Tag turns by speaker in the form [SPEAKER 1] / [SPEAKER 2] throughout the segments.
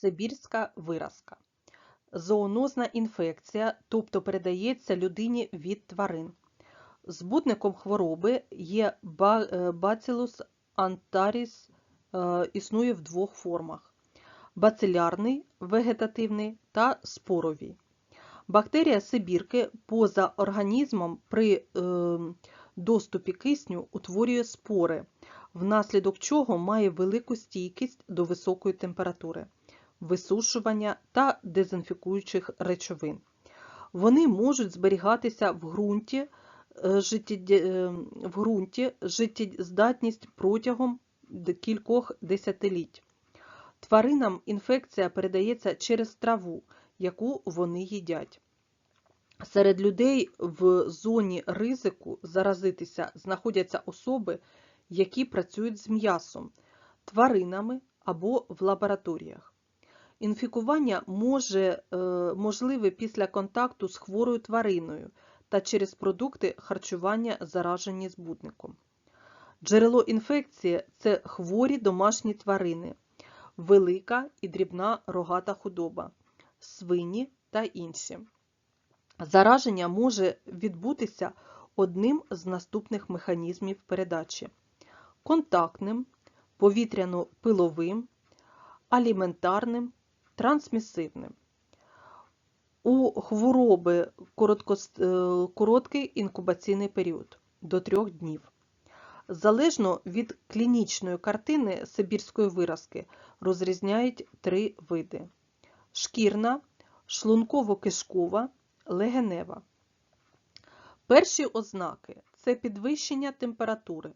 [SPEAKER 1] Сибірська виразка. Зоонозна інфекція, тобто передається людині від тварин. Збудником хвороби є ба- е, Bacillus anthracis, е, існує в двох формах: бацилярний, вегетативний та споровий. Бактерія сибірки поза організмом при е, доступі кисню утворює спори, внаслідок чого має велику стійкість до високої температури, висушування та дезінфікуючих речовин. Вони можуть зберігатися в ґрунті, е, е, в ґрунті життєздатність протягом кількох десятиліть. Тваринам інфекція передається через траву, яку вони їдять. Серед людей в зоні ризику заразитися знаходяться особи, які працюють з м'ясом, тваринами або в лабораторіях. Інфікування може, е, можливе після контакту з хворою твариною та через продукти харчування, заражені збудником. Джерело інфекції це хворі домашні тварини, велика і дрібна рогата худоба, свині та інші. Зараження може відбутися одним з наступних механізмів передачі: контактним, повітряно-пиловим, аліментарним, трансмісивним. У хвороби е, короткий інкубаційний період до 3 днів. Залежно від клінічної картини сибірської виразки розрізняють три види: шкірна, шлунково-кишкова, легенева. Перші ознаки це підвищення температури,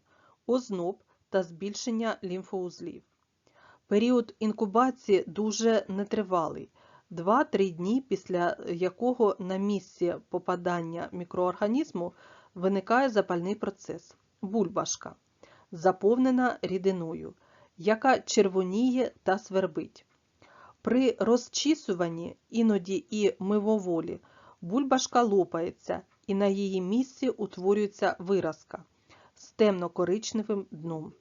[SPEAKER 1] озноб та збільшення лімфоузлів. Період інкубації дуже нетривалий 2-3 дні, після якого на місці попадання мікроорганізму виникає запальний процес бульбашка, заповнена рідиною, яка червоніє та свербить. При розчісуванні, іноді і мивоволі, бульбашка лопається і на її місці утворюється виразка з темно-коричневим дном,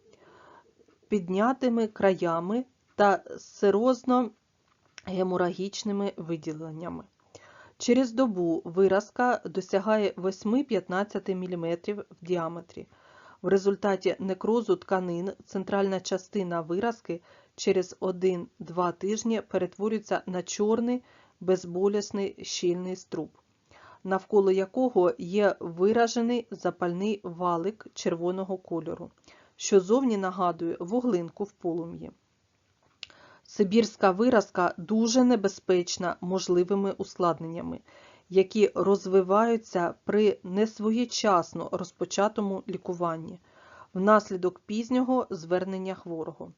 [SPEAKER 1] піднятими краями та сирозно-геморагічними виділеннями. Через добу виразка досягає 8-15 мм в діаметрі. В результаті некрозу тканин центральна частина виразки через 1-2 тижні перетворюється на чорний безболісний щільний струб, навколо якого є виражений запальний валик червоного кольору, що зовні нагадує вуглинку в полум'ї. Сибірська виразка дуже небезпечна можливими ускладненнями, які розвиваються при несвоєчасно розпочатому лікуванні внаслідок пізнього звернення хворого.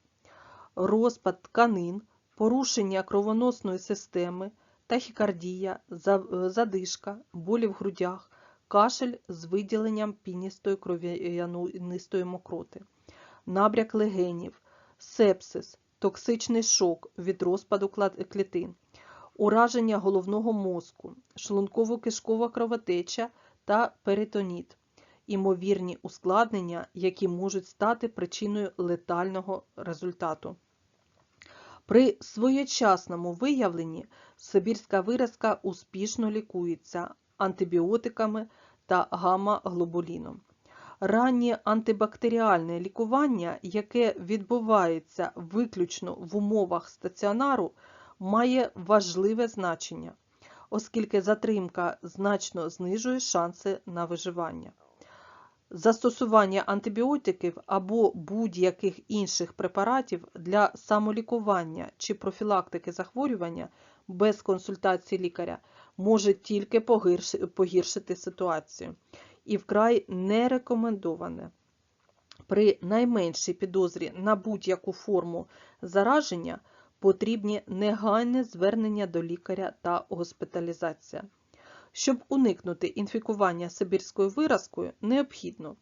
[SPEAKER 1] Розпад тканин, порушення кровоносної системи, тахікардія, задишка, болі в грудях, кашель з виділенням піністої кров'янистої мокроти, набряк легенів, сепсис, токсичний шок від розпаду клітин, ураження головного мозку, шлунково-кишкова кровотеча та перитоніт, імовірні ускладнення, які можуть стати причиною летального результату. При своєчасному виявленні сибірська виразка успішно лікується антибіотиками та гамма-глобуліном. Раннє антибактеріальне лікування, яке відбувається виключно в умовах стаціонару, має важливе значення, оскільки затримка значно знижує шанси на виживання. Застосування антибіотиків або будь-яких інших препаратів для самолікування чи профілактики захворювання без консультації лікаря може тільки погіршити ситуацію і вкрай не рекомендоване. При найменшій підозрі на будь-яку форму зараження потрібні негайне звернення до лікаря та госпіталізація. Щоб уникнути інфікування сибірською виразкою, необхідно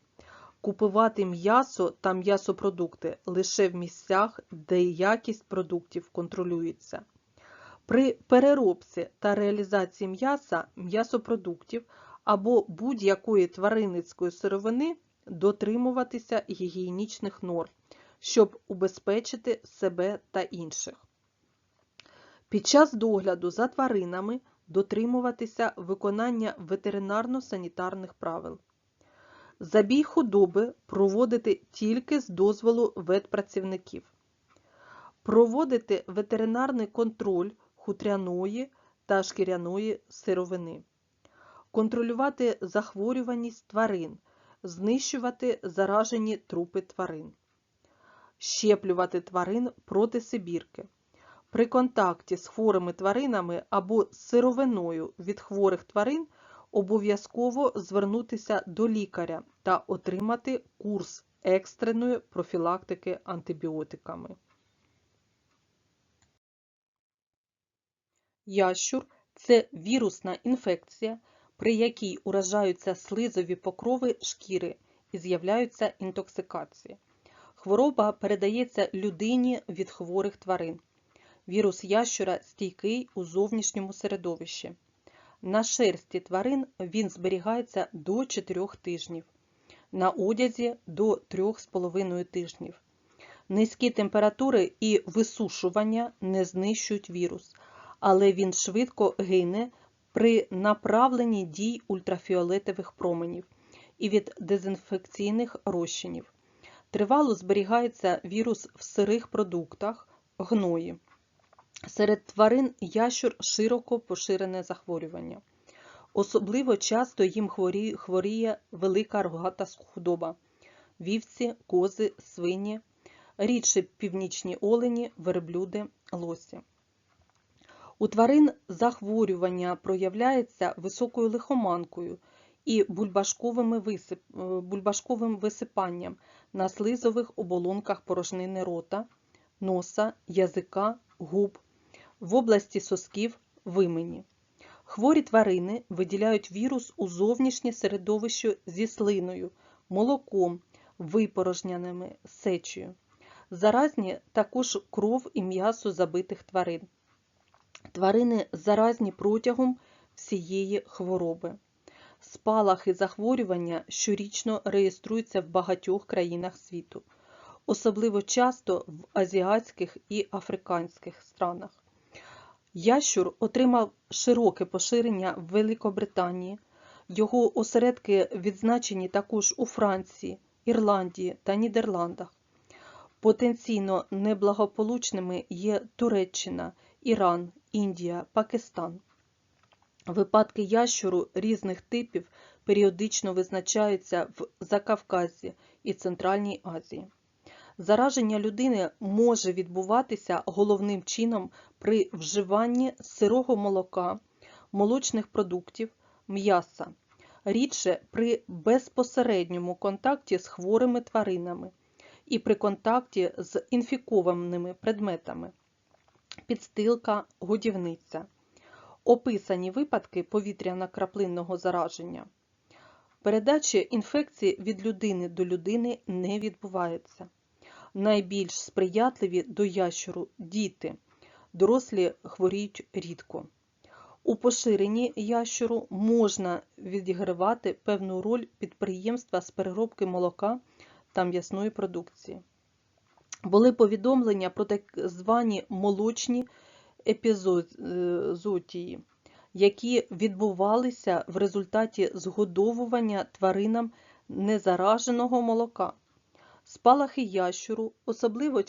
[SPEAKER 1] купувати м'ясо та м'ясопродукти лише в місцях, де якість продуктів контролюється. При переробці та реалізації м'яса, м'ясопродуктів або будь-якої тваринницької сировини дотримуватися гігієнічних норм, щоб убезпечити себе та інших. Під час догляду за тваринами дотримуватися виконання ветеринарно-санітарних правил. Забій худоби проводити тільки з дозволу ветпрацівників. Проводити ветеринарний контроль хутряної та шкіряної сировини. Контролювати захворюваність тварин, знищувати заражені трупи тварин. Щеплювати тварин проти сибірки. При контакті з хворими тваринами або з сировиною від хворих тварин обов'язково звернутися до лікаря та отримати курс екстреної профілактики антибіотиками. Ящур це вірусна інфекція, при якій уражаються слизові покрови шкіри і з'являються інтоксикації. Хвороба передається людині від хворих тварин. Вірус ящура стійкий у зовнішньому середовищі. На шерсті тварин він зберігається до 4 тижнів, на одязі до 3,5 тижнів. Низькі температури і висушування не знищують вірус, але він швидко гине при направленні дій ультрафіолетових променів і від дезінфекційних розчинів. Тривало зберігається вірус в сирих продуктах, гної. Серед тварин ящур широко поширене захворювання. Особливо часто їм хворіє велика рогата худоба – вівці, кози, свині, рідше північні олені, верблюди, лосі. У тварин захворювання проявляється високою лихоманкою і бульбашковим висипанням на слизових оболонках порожнини рота, носа, язика, губ, в області сосків, вимені. Хворі тварини виділяють вірус у зовнішнє середовище зі слиною, молоком, випорожняними, сечею. Заразні також кров і м'ясо забитих тварин. Тварини заразні протягом всієї хвороби. Спалахи захворювання щорічно реєструються в багатьох країнах світу, особливо часто в азіатських і африканських странах. Ящур отримав широке поширення в Великобританії, його осередки відзначені також у Франції, Ірландії та Нідерландах. Потенційно неблагополучними є Туреччина, Іран, Індія, Пакистан. Випадки ящуру різних типів періодично визначаються в Закавказі і Центральній Азії. Зараження людини може відбуватися головним чином при вживанні сирого молока, молочних продуктів, м'яса, рідше при безпосередньому контакті з хворими тваринами і при контакті з інфікованими предметами, підстилка, годівниця. Описані випадки повітряно-краплинного зараження. Передача інфекції від людини до людини не відбувається. Найбільш сприятливі до ящуру діти, дорослі хворіють рідко. У поширенні ящуру можна відігравати певну роль підприємства з переробки молока та м'ясної продукції. Були повідомлення про так звані молочні епізотії, які відбувалися в результаті згодовування тваринам незараженого молока. Спалахи ящуру, особливо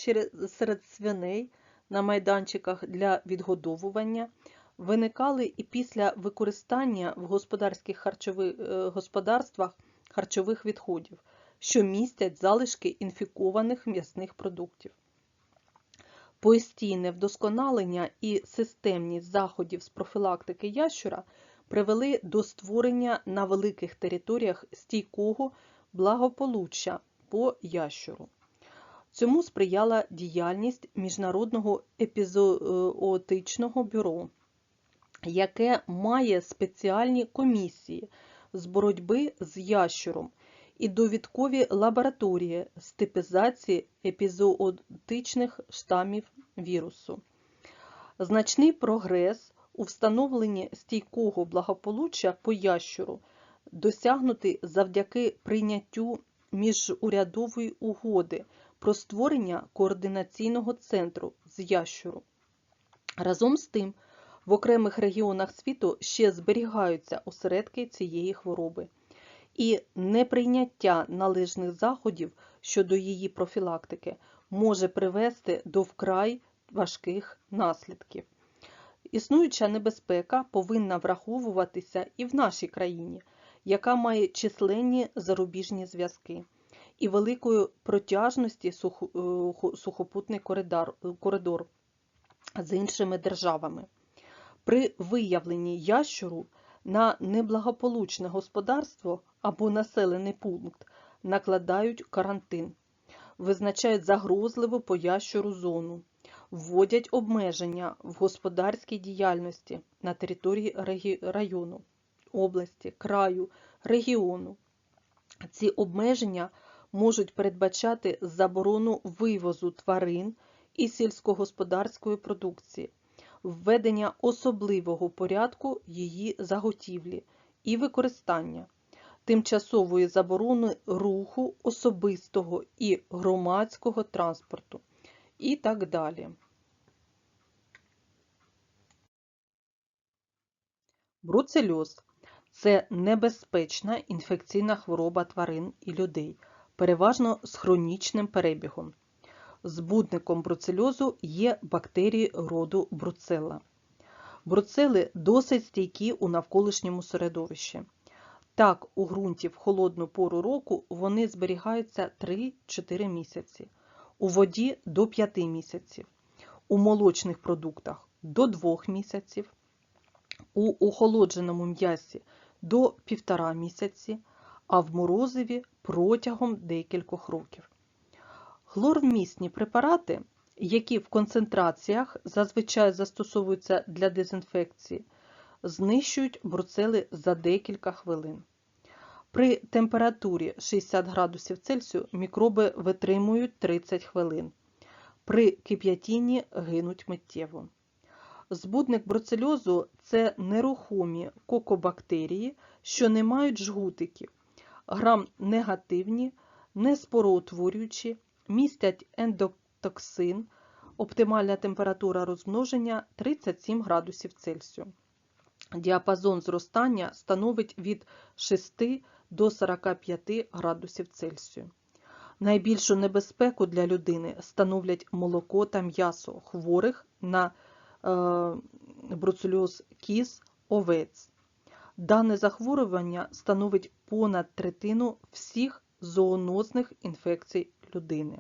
[SPEAKER 1] серед свиней на майданчиках для відгодовування, виникали і після використання в господарських харчових, господарствах харчових відходів, що містять залишки інфікованих м'ясних продуктів. Постійне вдосконалення і системність заходів з профілактики ящура привели до створення на великих територіях стійкого благополуччя по ящуру. Цьому сприяла діяльність Міжнародного епізоотичного бюро, яке має спеціальні комісії з боротьби з ящуром і довідкові лабораторії з типізації епізоотичних штамів вірусу. Значний прогрес у встановленні стійкого благополуччя по ящуру досягнутий завдяки прийняттю міжурядової угоди про створення координаційного центру з ящуру. Разом з тим, в окремих регіонах світу ще зберігаються осередки цієї хвороби, і неприйняття належних заходів щодо її профілактики може привести до вкрай важких наслідків. Існуюча небезпека повинна враховуватися і в нашій країні, яка має численні зарубіжні зв'язки і великої протяжності сухопутний коридор з іншими державами. При виявленні ящуру на неблагополучне господарство або населений пункт накладають карантин, визначають загрозливу по ящуру зону, вводять обмеження в господарській діяльності на території району, області, краю, регіону. Ці обмеження можуть передбачати заборону вивозу тварин і сільськогосподарської продукції, введення особливого порядку її заготівлі і використання, тимчасової заборони руху особистого і громадського транспорту і так далі. Бруцельоз це небезпечна інфекційна хвороба тварин і людей, переважно з хронічним перебігом. Збудником бруцельозу є бактерії роду бруцелла. Бруцели досить стійкі у навколишньому середовищі. Так, у ґрунті в холодну пору року вони зберігаються 3-4 місяці, у воді до 5 місяців, у молочних продуктах до 2 місяців, у охолодженому м'ясі до 1,5 місяці, а в морозиві протягом декількох років. Хлорвмісні препарати, які в концентраціях зазвичай застосовуються для дезінфекції, знищують бруцели за декілька хвилин. При температурі 60 градусів Цельсію мікроби витримують 30 хвилин. При кип'ятінні гинуть миттєво. Збудник бруцельозу це нерухомі кокобактерії, що не мають жгутиків, грам-негативні, неспороутворюючі, містять ендотоксин, оптимальна температура розмноження 37 градусів Цельсію. Діапазон зростання становить від 6 до 45 градусів Цельсію. Найбільшу небезпеку для людини становлять молоко та м'ясо хворих на е, бруцельоз кіз овець. Дане захворювання становить понад третину всіх зоонозних інфекцій людини.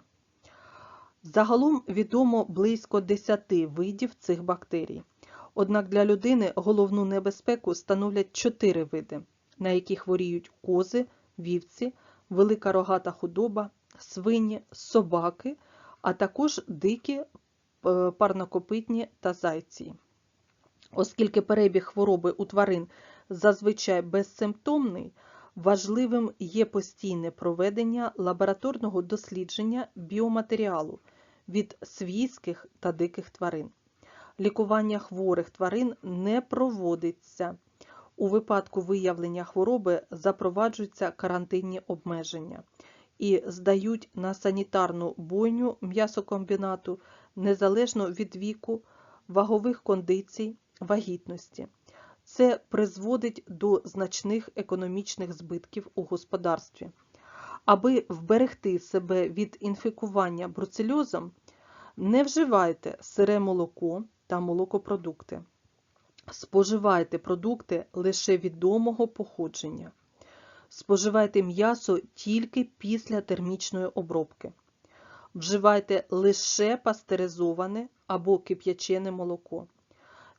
[SPEAKER 1] Загалом відомо близько 10 видів цих бактерій. Однак для людини головну небезпеку становлять 4 види, на які хворіють кози, вівці, велика рогата худоба, свині, собаки, а також дикі е, парнокопитні та зайці. Оскільки перебіг хвороби у тварин зазвичай безсимптомний, важливим є постійне проведення лабораторного дослідження біоматеріалу від свійських та диких тварин. Лікування хворих тварин не проводиться. У випадку виявлення хвороби запроваджуються карантинні обмеження і здають на санітарну бойню м'ясокомбінату незалежно від віку, вагових кондицій, вагітності. Це призводить до значних економічних збитків у господарстві. Аби вберегти себе від інфікування бруцельозом, не вживайте сире молоко та молокопродукти. Споживайте продукти лише відомого походження. Споживайте м'ясо тільки після термічної обробки. Вживайте лише пастеризоване або кип'ячене молоко.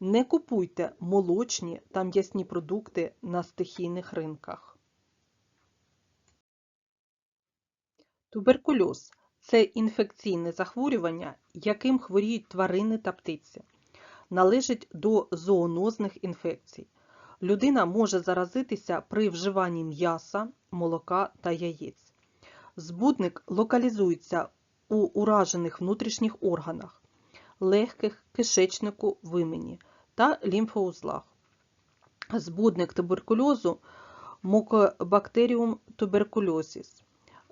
[SPEAKER 1] Не купуйте молочні та м'ясні продукти на стихійних ринках. Туберкульоз це інфекційне захворювання, яким хворіють тварини та птиці. Належить до зоонозних інфекцій. Людина може заразитися при вживанні м'яса, молока та яєць. Збудник локалізується у уражених внутрішніх органах, легких, кишечнику, вимені та лімфоузлах. Збудник туберкульозу мукобактеріум туберкульозіс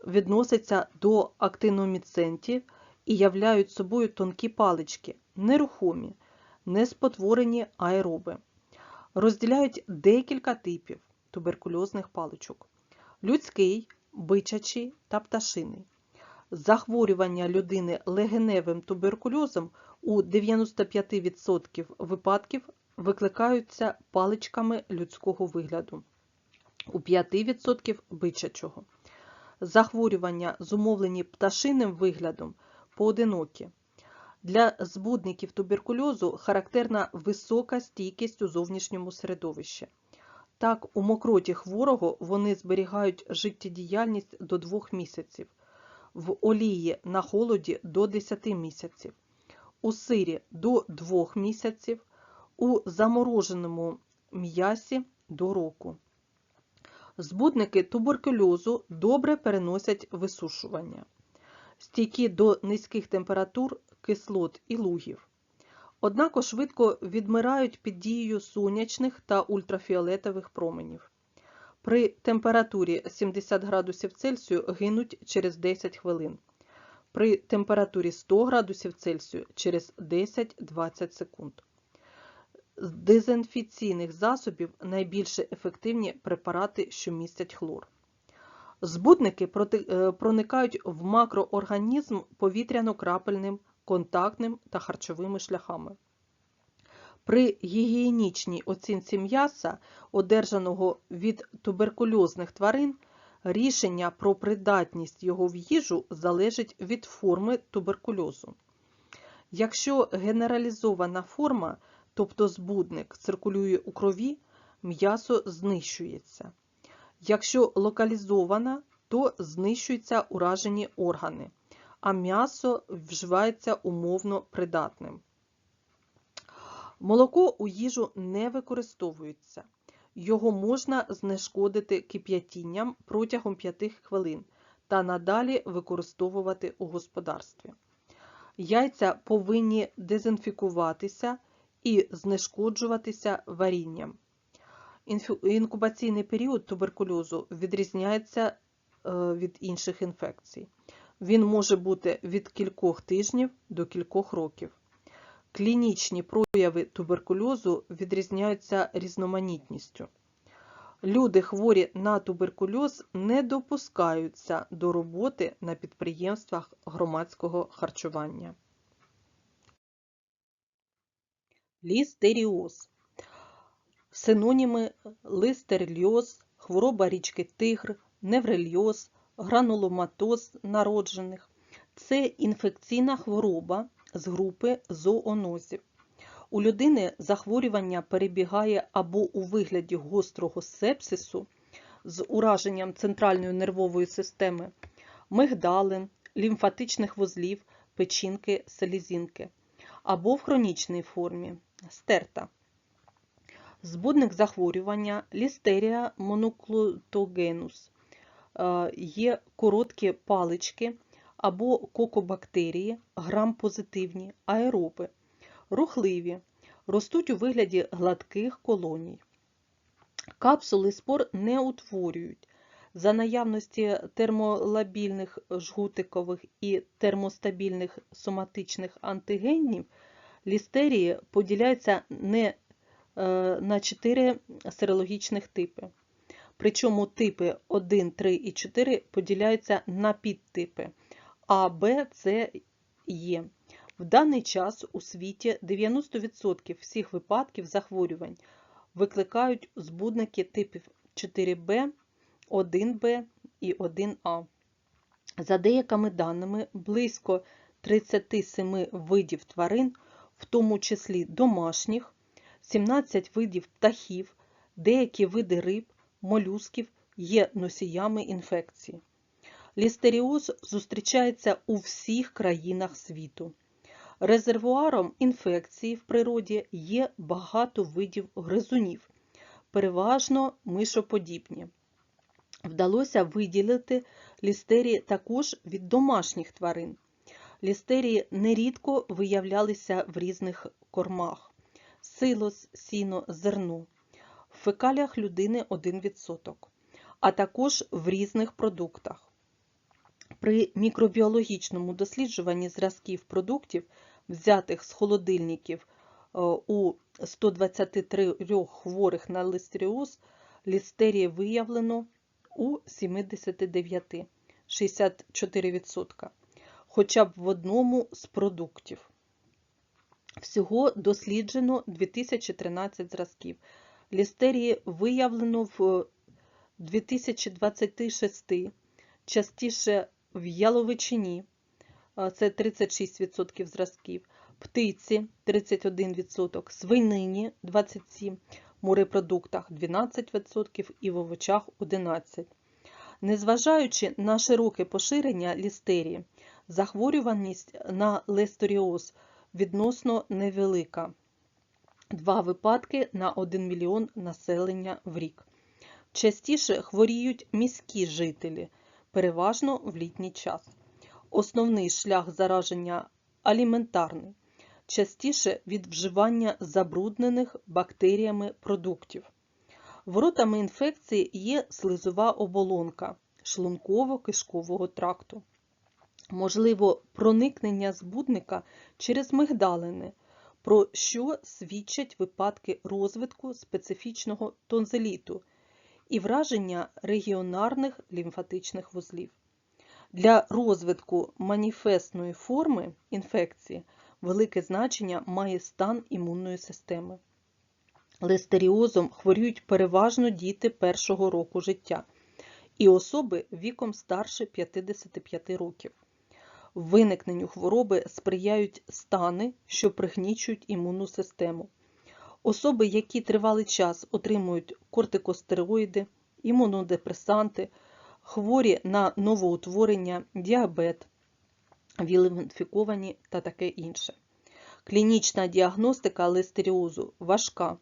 [SPEAKER 1] відноситься до актиноміцентів і являють собою тонкі палички, нерухомі, неспотворені аероби. Розділяють декілька типів туберкульозних паличок: людський, бичачий та пташиний. Захворювання людини легеневим туберкульозом у 95% випадків викликаються паличками людського вигляду, у 5% бичачого. Захворювання, зумовлені пташиним виглядом, поодинокі. Для збудників туберкульозу характерна висока стійкість у зовнішньому середовищі. Так, у мокроті хворого вони зберігають життєдіяльність до 2 місяців, в олії на холоді до 10 місяців, у сирі до 2 місяців, у замороженому м'ясі до року. Збудники туберкульозу добре переносять висушування, стійкі до низьких температур, кислот і лугів. Однак швидко відмирають під дією сонячних та ультрафіолетових променів. При температурі 70 градусів Цельсію гинуть через 10 хвилин. При температурі 100 градусів Цельсію через 10-20 секунд. З дезінфіційних засобів найбільш ефективні препарати, що містять хлор. Збудники проникають в макроорганізм повітряно-крапельним, контактним та харчовими шляхами. При гігієнічній оцінці м'яса, одержаного від туберкульозних тварин, рішення про придатність його в їжу залежить від форми туберкульозу. Якщо генералізована форма, тобто збудник, циркулює у крові, м'ясо знищується. Якщо локалізована, то знищуються уражені органи, а м'ясо вживається умовно придатним. Молоко у їжу не використовується. Його можна знешкодити кип'ятінням протягом 5 хвилин та надалі використовувати у господарстві. Яйця повинні дезінфікуватися і знешкоджуватися варінням. Інкубаційний період туберкульозу відрізняється е, від інших інфекцій. Він може бути від кількох тижнів до кількох років. Клінічні прояви туберкульозу відрізняються різноманітністю. Люди, хворі на туберкульоз, не допускаються до роботи на підприємствах громадського харчування. Лістеріоз. Синоніми листерльоз, хвороба річки Тигр, неврельоз, грануломатоз народжених це інфекційна хвороба з групи зоонозів. У людини захворювання перебігає або у вигляді гострого сепсису з ураженням центральної нервової системи, мигдалин, лімфатичних вузлів, печінки, селезінки, або в хронічній формі стерта. Збудник захворювання лістерія моноклотогенус. Е, є короткі палички або кокобактерії, грам-позитивні, аероби, рухливі, ростуть у вигляді гладких колоній. Капсули спор не утворюють. За наявності термолабільних жгутикових і термостабільних соматичних антигенів лістерії поділяються не е, на 4 серологічних типи. Причому типи 1, 3 і 4 поділяються на підтипи А, Б, С, Е. В даний час у світі 90% всіх випадків захворювань викликають збудники типів 4Б, 1Б і 1А. За деякими даними, близько 37 видів тварин, в тому числі домашніх, 17 видів птахів, деякі види риб, молюсків є носіями інфекції. Лістеріоз зустрічається у всіх країнах світу. Резервуаром інфекції в природі є багато видів гризунів, переважно мишоподібні. Вдалося виділити лістерії також від домашніх тварин. Лістерії нерідко виявлялися в різних кормах силос, сіно, зерно, в фекаліях людини 1%, а також в різних продуктах. При мікробіологічному досліджуванні зразків продуктів, взятих з холодильників у 123 хворих на листеріоз лістерії виявлено у 79, 64%, хоча б в одному з продуктів. Всього досліджено 2013 зразків. Лістерії виявлено в 2026, частіше в яловичині, це 36% зразків, птиці 31%, свинині 27%, морепродуктах 12% і в овочах 11%. Незважаючи на широке поширення лістерії, захворюваність на листеріоз відносно невелика. Два випадки на 1 мільйон населення в рік. Частіше хворіють міські жителі, переважно в літній час. Основний шлях зараження аліментарний, частіше від вживання забруднених бактеріями продуктів. Воротами інфекції є слизова оболонка шлунково-кишкового тракту. Можливо, проникнення збудника через мигдалини, про що свідчать випадки розвитку специфічного тонзиліту і враження регіонарних лімфатичних вузлів. Для розвитку маніфестної форми інфекції велике значення має стан імунної системи. Листеріозом хворіють переважно діти першого року життя і особи віком старше 55 років. Виникненню хвороби сприяють стани, що пригнічують імунну систему. Особи, які тривалий час отримують кортикостероїди, імунодепресанти, хворі на новоутворення, діабет, віл-інфіковані та таке інше. Клінічна діагностика листеріозу важка.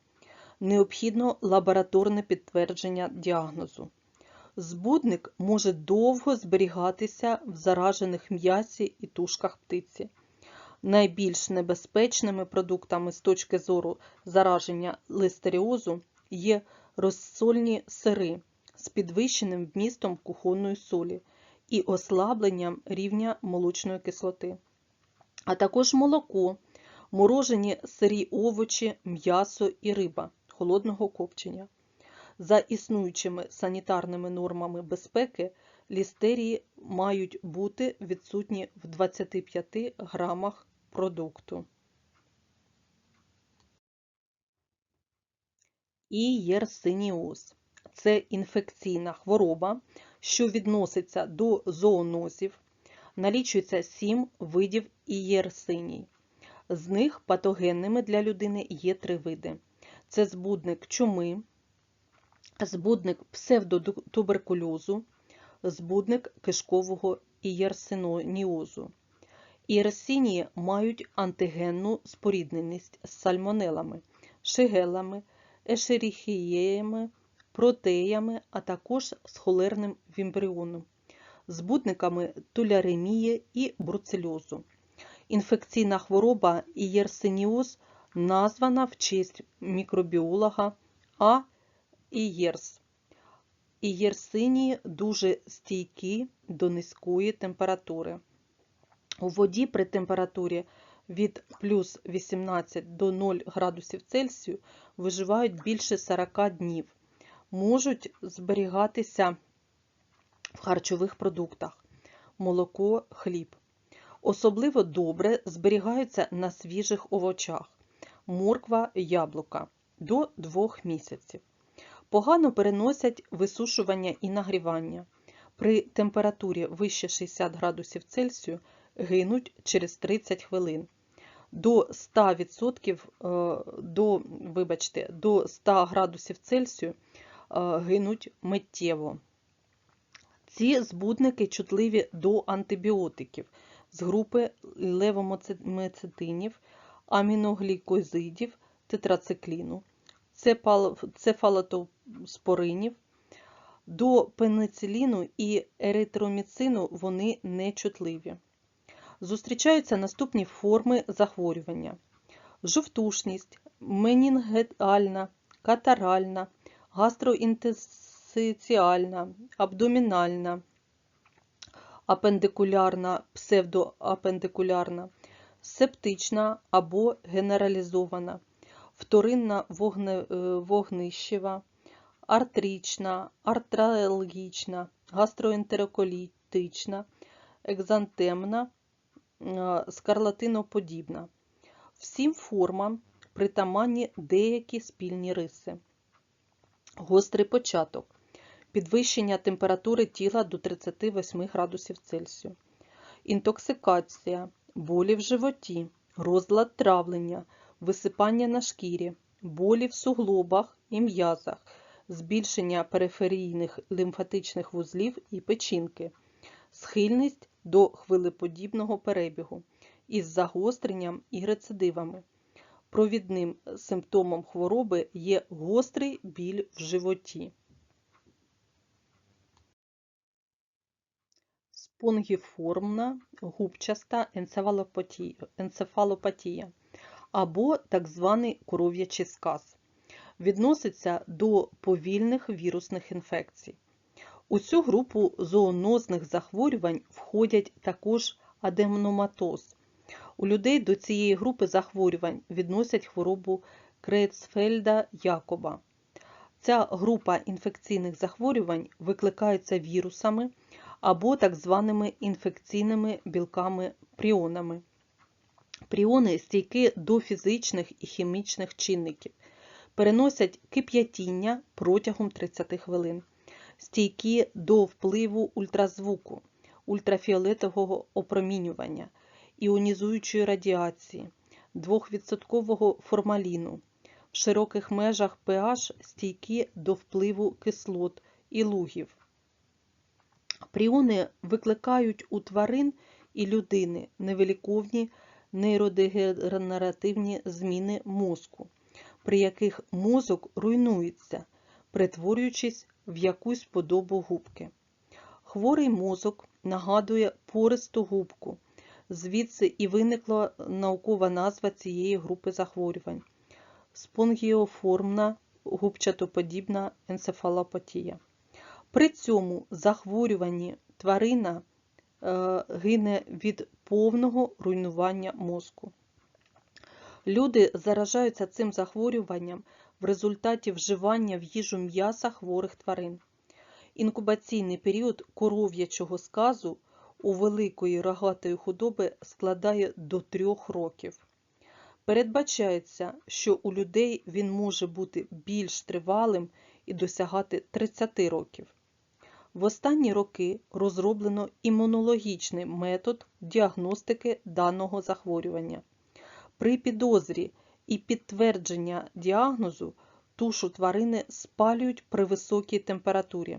[SPEAKER 1] Необхідно лабораторне підтвердження діагнозу. Збудник може довго зберігатися в заражених м'ясі і тушках птиці. Найбільш небезпечними продуктами з точки зору зараження листеріозу є розсольні сири з підвищеним вмістом кухонної солі і ослабленням рівня молочної кислоти, а також молоко, морожені сирі овочі, м'ясо і риба холодного копчення. За існуючими санітарними нормами безпеки, лістерії мають бути відсутні в 25 грамах продукту. Ієрсиніоз – це інфекційна хвороба, що відноситься до зоонозів. Налічується 7 видів ієрсиній. З них патогенними для людини є три види. Це збудник чуми, збудник псевдотуберкульозу, збудник кишкового ієрсиніозу. Ієрсинії мають антигенну спорідненість з сальмонелами, шигелами, ешеріхієями, протеями, а також з холерним вімбріоном, збудниками туляремії і бруцельозу. Інфекційна хвороба ієрсиніоз названа в честь мікробіолога А. Ієрс. Ієрсинії дуже стійкі до низької температури. У воді при температурі від плюс 18 до 0 градусів Цельсію виживають більше 40 днів, можуть зберігатися в харчових продуктах молоко, хліб. Особливо добре зберігаються на свіжих овочах морква, яблука до 2 місяців. Погано переносять висушування і нагрівання. При температурі вище 60 градусів Цельсію гинуть через 30 хвилин. До 100%, до, вибачте, до 100 градусів Цельсію гинуть миттєво. Ці збудники чутливі до антибіотиків з групи левомоцетинів, аміноглікозидів, тетрацикліну, цефалотоспоринів. До пенициліну і еритроміцину вони не чутливі. Зустрічаються наступні форми захворювання: жовтушність, менінгеальна, катаральна, гастроінтесиціальна, абдомінальна, апендикулярна, псевдоапендикулярна, септична або генералізована, вторинна е, вогнищева, артрична, артралгічна, гастроентероколітична, екзантемна, е, скарлатиноподібна. Всім формам притаманні деякі спільні риси. Гострий початок. Підвищення температури тіла до 38 градусів Цельсію. Інтоксикація, болі в животі, розлад травлення, висипання на шкірі, болі в суглобах і м'язах, збільшення периферійних лімфатичних вузлів і печінки, схильність до хвилеподібного перебігу із загостренням і рецидивами. Провідним симптомом хвороби є гострий біль в животі. Спонгіформна губчаста енцефалопатія, або так званий коров'ячий сказ. Відноситься до повільних вірусних інфекцій. У цю групу зоонозних захворювань входять також аденоматоз. У людей до цієї групи захворювань відносять хворобу Крейцфельда-Якоба. Ця група інфекційних захворювань викликається вірусами або так званими інфекційними білками-пріонами. Пріони стійкі до фізичних і хімічних чинників, переносять кип'ятіння протягом 30 хвилин, стійкі до впливу ультразвуку, ультрафіолетового опромінювання, іонізуючої радіації, 2% формаліну, в широких межах pH стійкі до впливу кислот і лугів. Пріони викликають у тварин і людини невиліковні нейродегенеративні зміни мозку, при яких мозок руйнується, перетворюючись в якусь подобу губки. Хворий мозок нагадує пористу губку, звідси і виникла наукова назва цієї групи захворювань спонгіоформна губчатоподібна енцефалопатія. При цьому захворюванні тварина гине від повного руйнування мозку. Люди заражаються цим захворюванням в результаті вживання в їжу м'яса хворих тварин. Інкубаційний період коров'ячого сказу у великої рогатої худоби складає до 3 років. Передбачається, що у людей він може бути більш тривалим і досягати 30 років. В останні роки розроблено імунологічний метод діагностики даного захворювання. При підозрі і підтвердження діагнозу тушу тварини спалюють при високій температурі.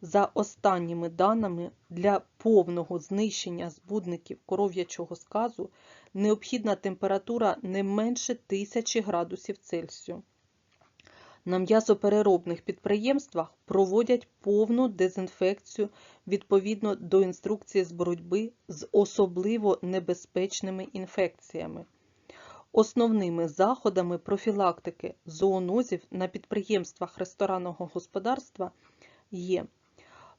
[SPEAKER 1] За останніми даними, для повного знищення збудників коров'ячого сказу необхідна температура не менше 1000 градусів Цельсію. На м'ясопереробних підприємствах проводять повну дезінфекцію відповідно до інструкції з боротьби з особливо небезпечними інфекціями. Основними заходами профілактики зоонозів на підприємствах ресторанного господарства є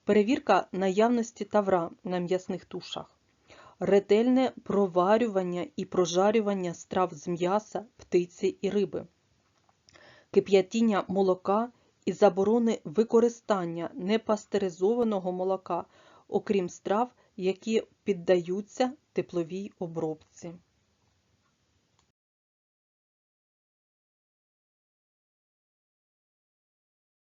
[SPEAKER 1] перевірка наявності тавра на м'ясних тушах, ретельне проварювання і прожарювання страв з м'яса, птиці і риби, кип'ятіння молока і заборони використання непастеризованого молока, окрім страв, які піддаються тепловій обробці.